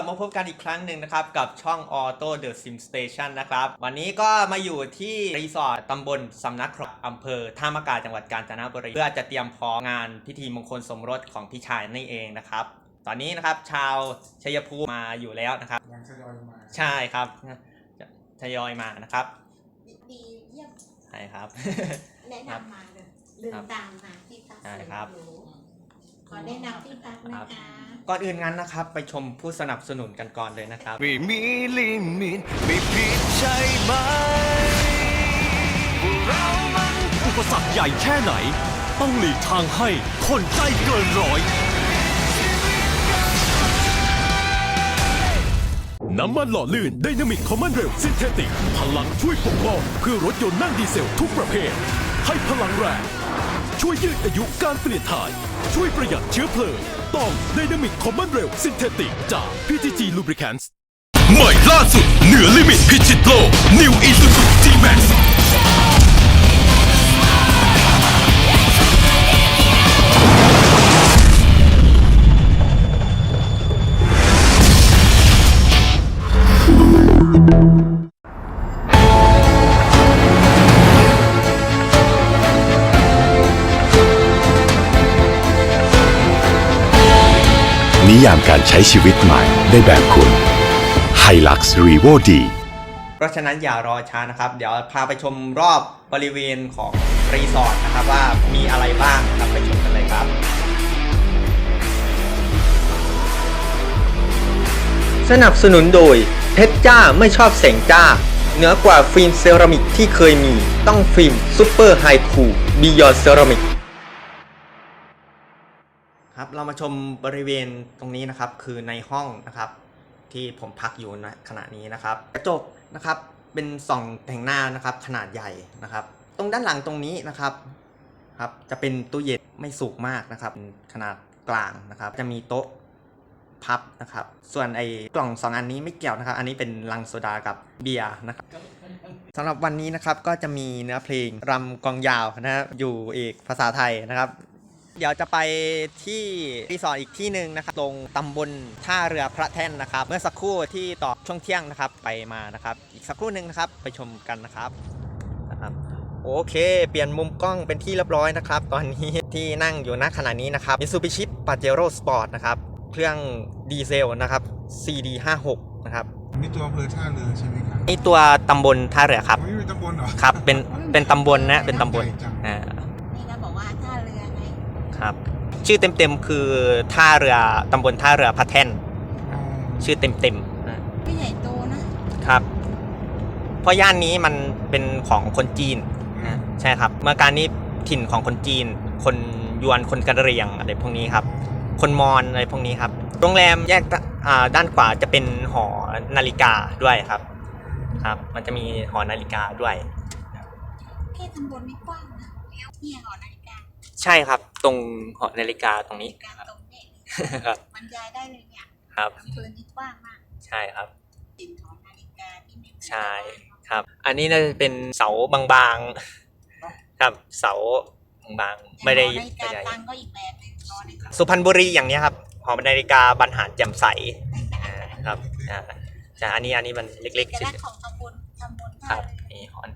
บมาพบกันอีกครั้งหนึ่งนะครับ กับช่อง Auto The Sim Station นะครับ วันนี้ก็มาอยู่ที่รีสอร์ทตำบลสำนักครองอำเภอท่ามะกาจังหวัดกาญจนบุรีเพื่อจะเตรียมพร้อมงานพิธีมงคลสมรสของพี่ชายนี่เองนะครับ ตอนนี้นะครับชาวชัยภูมิมาอยู่แล้วนะครับ ยังทยอยมาใช่ครับทยอยมานะครับดีเยี่ยมใช่ครับ แนะนำมาเลยเดินตามมาที่พักใช่ครับอยู่ข อแนะนำที่พักนะคะ ก่อนอื่นงั้นนะครับ ไปชมผู้สนับสนุนกันก่อนเลยนะครับ ไม่มีลิมิตไม่ผิดใช่ไหมพวกเรามันอุปสรรคใหญ่แค่ไหน ต้องหลีกทางให้คนใจเกินร้อย น้ำมันหล่อลื่นไดนามิกคอมมานเรลซินเทติก พลังช่วยปกป้องเพื่อรถยนต์นั่งดีเซลทุกประเภท ให้พลังแรง ช่วยยืดอายุการเปลี่ยนถ่าย ช่วยประหยัดเชื้อเพลิง ต้องไดนามิกคอมมานเรลซินเทติกจาก PTG Lubricants ใหม่ล่าสุด เหนือลิมิตพิชิตโลก New Isuzu G-Max ยามการใช้ชีวิตใหม่ได้แบบคุณ Hilux Revo D เพราะฉะนั้นอย่ารอช้านะครับ เดี๋ยวพาไปชมรอบบริเวณของรีสอร์ทนะครับว่ามีอะไรบ้างนะครับไปชมกันเลยครับ สนับสนุนโดยเพชรจ้าไม่ชอบแสงจ้าเหนือกว่าฟิล์มเซรามิกที่เคยมีต้องฟิล์มซูเปอร์ไฮคูบิยอนเซรามิก ครับเรามาชมบริเวณตรงนี้นะครับ คือในห้องนะครับ ที่ผมพักอยู่ณขณะนี้นะครับกระจกนะครับเป็นสองแต่งหน้านะครับขนาดใหญ่นะครับ ตรงด้านหลังตรงนี้นะครับครับ จะเป็นตู้เย็นไม่สูงมากนะครับ ขนาดกลางนะครับ จะมีโต๊ะพับนะครับ ส่วนไอ้กล่องสองอันนี้ไม่เกี่ยวนะครับ อันนี้เป็นลังโซดากับเบียร์นะครับสำหรับวันนี้นะครับก็จะมีเนื้อเพลงรำกองยาวนะครับอยู่เอกภาษาไทยนะครับ เดี๋ยวจะไปที่รีสอร์ทอีกที่หนึ่งนะครับตรงตำบลท่าเรือพระแท่นนะครับ เมื่อสักครู่ที่ต่อช่วงเที่ยงนะครับไปมานะครับ อีกสักครู่หนึ่งนะครับไปชมกันนะครับนะครับ โอเค เปลี่ยนมุมกล้องเป็นที่เรียบร้อยนะครับ ตอนนี้ที่นั่งอยู่ณขณะนี้นะครับ Mitsubishi Pajero Sport นะครับ เครื่องดีเซลนะครับ CD 56 นะครับมีตัวอำเภอท่าเรือใช่ไหมครับนี่ตัวตำบลท่าเรือครับไม่เป็นตำบลเหรอครับ เป็นเป็นตำบลนะเป็นตำบลใหญ่จังอ่า นี่นะบอกว่าท่าเรือไง ครับ ชื่อเต็มๆคือท่าเรือตำบลท่าเรือพระแท่นอ๋อชื่อเต็มๆนะไม่ใหญ่โตนะครับ เพราะย่านนี้มันเป็นของคนจีนนะใช่ครับ เมื่อการนี้ถิ่นของคนจีน คนยวน คนกะเหรี่ยงอะไรพวกนี้ครับ คนมอญอะไรพวกนี้ครับ โรงแรมแยกด้านอ่าด้านขวาจะเป็นหอนาฬิกาด้วยครับ ครับ มันจะมีหอนาฬิกาด้วย แค่ตำบลไม่กว้างนะเนี่ยหอนาฬิกา ใช่ครับ ตรงหอนาฬิกาตรงนี้การตรงนี้ครับบรรยายได้เลยเนี่ยครับอำเภอนี้กว้างมาก ใช่ครับติดหอนาฬิกาที่ไม่ใช่ครับ อันนี้น่าจะเป็นเสาบางๆครับเสาบางๆไม่ได้หอนาฬิไม่กาได้ตังก็อีกแบบหนึงหอนาฬิกาสุพรรณบุรีอย่างเนี้ยครับหอนาฬิกาบรรหารแจ่มใสอ่าครับอ่าใช่อันนี้อันนี้มันเล็กๆจะเฉได้ยของตำบลตำบลๆคท่ารับเรือนี่หอน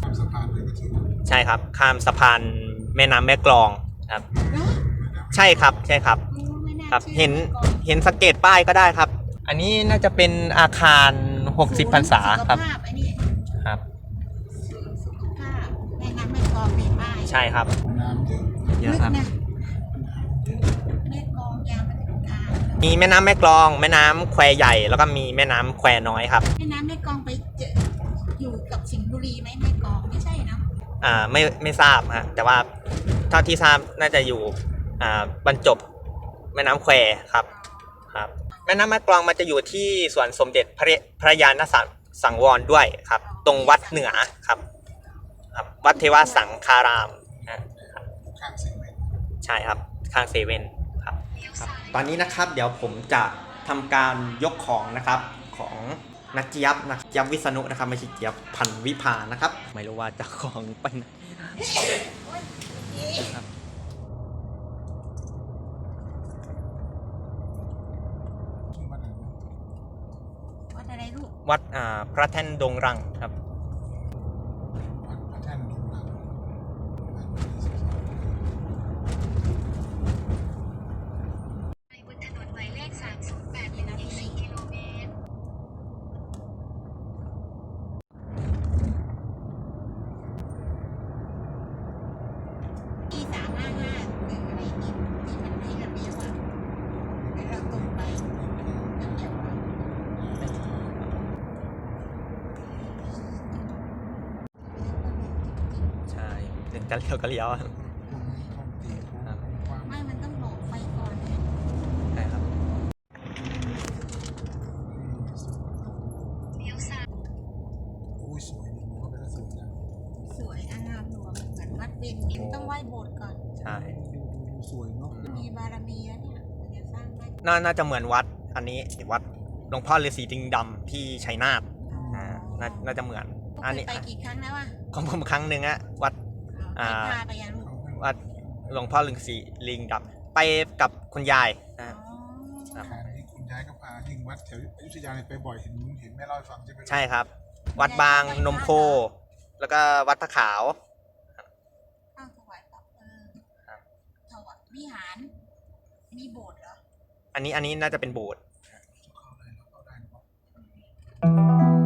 ข้ามสะพานไปก็ถึง ใช่ครับข้ามสะพานแม่น้ำแม่กลองครับเนอะใช่ครับใช่ครับไม่น่าครับชื่อเห็นก่อนเห็นสังเกตป้ายก็ได้ครับ อันนี้น่าจะเป็นอาคาร 60พรรษาครับสุขภาพไอ้นี่ครับสุขภาพแม่น้ำแม่กลองมีป้ายใช่ครับน้ำเยอะเยอะครับลึกนะแม่กลองยาวมาถึงกลางมีแม่น้ำแม่กลอง แม่น้ำแควใหญ่ แล้วก็มีแม่น้ำแควน้อยครับ แม่น้ำแม่กลองไปเจออยู่กับสิงห์บุรีไหมแม่กลองไม่ใช่นะ อ่าไม่ไม่ทราบฮะแต่ว่าเท่าที่ทราบน่าจะอยู่อ่าบรรจบแม่น้ำแควครับครับแม่น้ำแม่กลองมันจะอยู่ที่สวนสมเด็จพระพระยาณสังสังวรด้วยครับ ตรงวัดเหนือครับครับ วัดเทวสังคารามนะข้างเซเว่นใช่ครับข้างเซเว่นครับ ครับตอนนี้นะครับเดี๋ยวผมจะทำการยกของนะครับของ นัเจี๊ยบนักเจี๊ยบวิษณุนะครับไม่ใช่เจี๊ยบพันวิพานะครับ ไม่รู้ว่าจะของไปไหนนะครับวัดอะไรลูกวัดอ่าพระแท่นดงรังครับ กันเลี้ยวก็เลี้ยวตรงนี้ต้องตีโค้งกว้างไม่มันต้องบอกไฟก่อนไงใช่ครับ เลี้ยวซ้ายอุ้ยสวยดีมองเข้าไปแล้วสวยจังสวยอารามหลวงเหมือนวัดเบญจต้องไหว้โบสถ์ก่อน ใช่ ดูดูดูสวยเนาะมีบารมีแล้วเนี่ยมันจะสร้างได้น่าน่าจะเหมือนวัด อันนี้วัดหลวงพ่อฤาษีดิงดำที่ชัยนาทอ่าน่าน่าจะเหมือนก็อันเคนี้ยไปกี่ครั้งแล้วอะของผมครั้งหนึ่งอะวัดไป อ่า พาไปยังลูกวัดหลวงพ่อฤาษีลิงดำไปกับคุณยายนะอ๋อครับคราวนี้คุณย้ายก็พายิงวัดแถวอยุธยาเนี่ยไปบ่อยเห็นเห็นแม่เล่าให้ฟังใช่ไหมใช่ครับ วัดบางนมโพแล้วก็วัดพระขาว ข้าวถวายปับเออครับ ถวายวิหารมีโบสถ์เหรอ อันนี้อันนี้น่าจะเป็นโบสถ์ เข้าได้เข้าได้เนาะนี่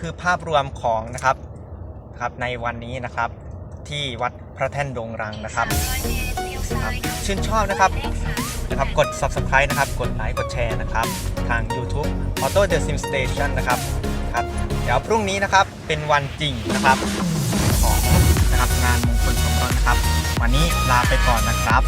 คือภาพรวมของนะครับครับในวันนี้นะครับที่วัดพระแท่นดงรังนะครับรเลี้ยวซ้ายเข้าชื่นชอบนะครับนะครับกด subscribe นะครับ กดไลค์กดแชร์นะครับ ทาง YouTube Auto The Sim Station นะครับครับเดี๋ยวพรุ่งนี้นะครับเป็นวันจริงนะครับ ของนะครับงานมงคลสมรสนะครับ วันนี้ลาไปก่อนนะครับ